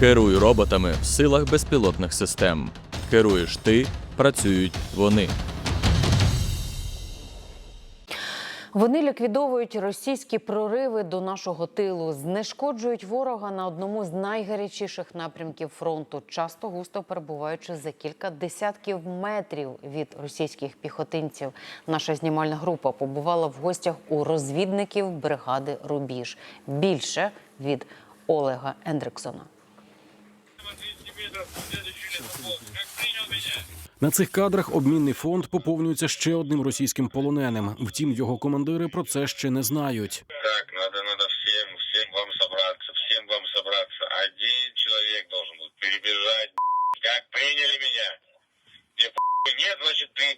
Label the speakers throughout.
Speaker 1: Керуй роботами в силах безпілотних систем. Керуєш ти, працюють вони.
Speaker 2: Вони ліквідовують російські прориви до нашого тилу, знешкоджують ворога на одному з найгарячіших напрямків фронту, часто густо перебуваючи за кілька десятків метрів від російських піхотинців. Наша знімальна група побувала в гостях у розвідників бригади Рубіж. Більше від Олега Ендриксона.
Speaker 3: На цих кадрах обмінний фонд поповнюється ще одним російським полоненим. Втім, його командири про це ще не знають.
Speaker 4: Так, надо, надо всем, всем вам собраться, всем вам собраться. Один человек должен будет перебежать. Как приняли меня? Тебе нет, значит ты.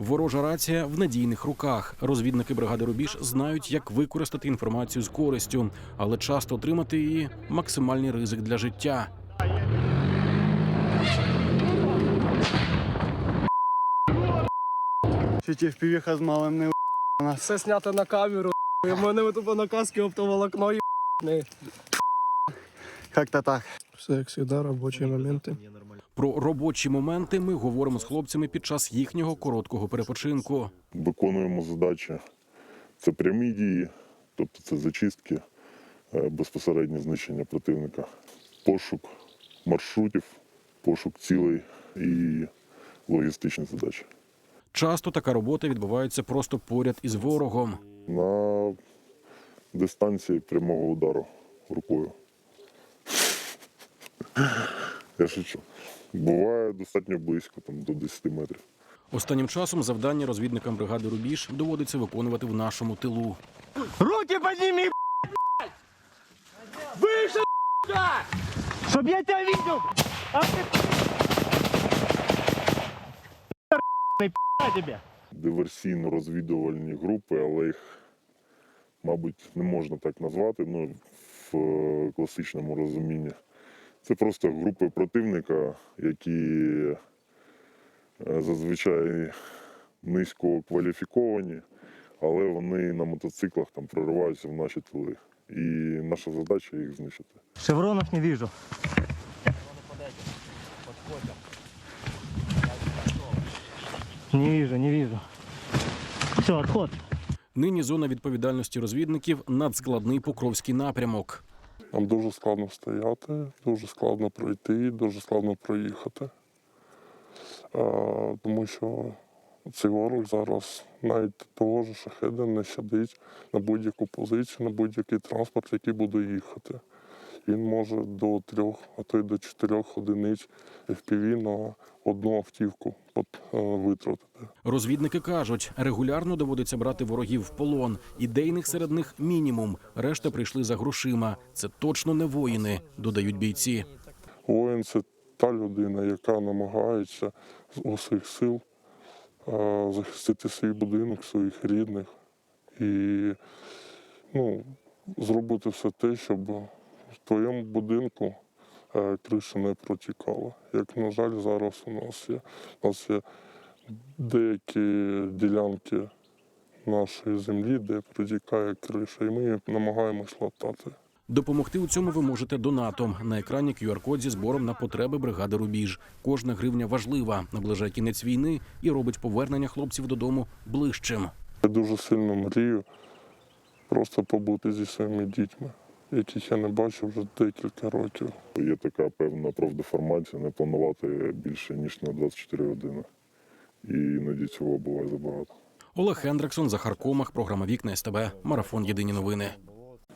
Speaker 3: Ворожа рація в надійних руках. Розвідники бригади Рубіж знають, як використати інформацію з користю, але часто отримати її максимальний ризик для життя.
Speaker 5: Що ті впівіха з малим не нас.
Speaker 6: Все знято на камеру. У мене тупо на каски оптоволокно. Не.
Speaker 5: Як-то так.
Speaker 6: Все як завжди, робочі моменти.
Speaker 3: Про робочі моменти ми говоримо з хлопцями під час їхнього короткого перепочинку.
Speaker 7: виконуємо задачі. Це прямі дії, тобто це зачистки, е, безпосереднє знищення противника, пошук маршрутів, пошук цілей і логістичні задачі.
Speaker 3: Часто така робота відбувається просто поряд із ворогом.
Speaker 7: На дистанції прямого удару рукою. Я шучу. Буває достатньо близько, там, до 10 метрів.
Speaker 3: Останнім часом завдання розвідникам бригади Рубіж доводиться виконувати в нашому тилу.
Speaker 6: Руки подними, Выше, Чтоб я тебя видел! А ты тебе!
Speaker 7: Диверсійно-розвідувальні групи, але їх, мабуть, не можна так назвати ну, в е, класичному розумінні. Це просто групи противника, які е, зазвичай низько кваліфіковані, але вони на мотоциклах там прориваються в наші тили. І наша задача їх знищити.
Speaker 6: Шевронов не вижу. Не вижу, не вижу. Все, отход.
Speaker 3: Нині зона відповідальності розвідників надскладний покровський напрямок.
Speaker 8: Нам дуже складно стояти, дуже складно пройти, дуже складно проїхати. А, тому що цей ворог зараз навіть того ж шахеда не щадить на будь-яку позицію, на будь-який транспорт, який буде їхати. Він може до трьох, а то й до чотирьох одиниць FPV на одну автівку от, е, витратити.
Speaker 3: Розвідники кажуть, регулярно доводиться брати ворогів в полон. Ідейних серед них мінімум. Решта прийшли за грошима. Це точно не воїни, додають бійці.
Speaker 8: Воїн це та людина, яка намагається з усіх сил а, захистити свій будинок, своїх рідних і ну, зробити все те, щоб в твоєму будинку е, криша не протікала. Як, на жаль, зараз у нас є. У нас є деякі ділянки нашої землі, де протікає криша, і ми намагаємось латати.
Speaker 3: Допомогти у цьому ви можете донатом. На екрані QR-код зі збором на потреби бригади Рубіж. Кожна гривня важлива, наближає кінець війни і робить повернення хлопців додому ближчим.
Speaker 8: Я дуже сильно мрію просто побути зі своїми дітьми, яких я не бачив вже декілька років.
Speaker 7: Є така певна профдеформація, не планувати більше, ніж на 24 години. І іноді цього буває забагато.
Speaker 3: Олег Хендриксон, Захар Комах, програма Вікна СТБ, Марафон Єдині новини.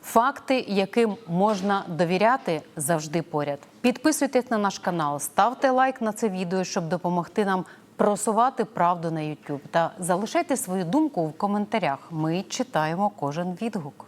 Speaker 2: Факти, яким можна довіряти, завжди поряд. Підписуйтесь на наш канал, ставте лайк на це відео, щоб допомогти нам просувати правду на YouTube. Та залишайте свою думку в коментарях. Ми читаємо кожен відгук.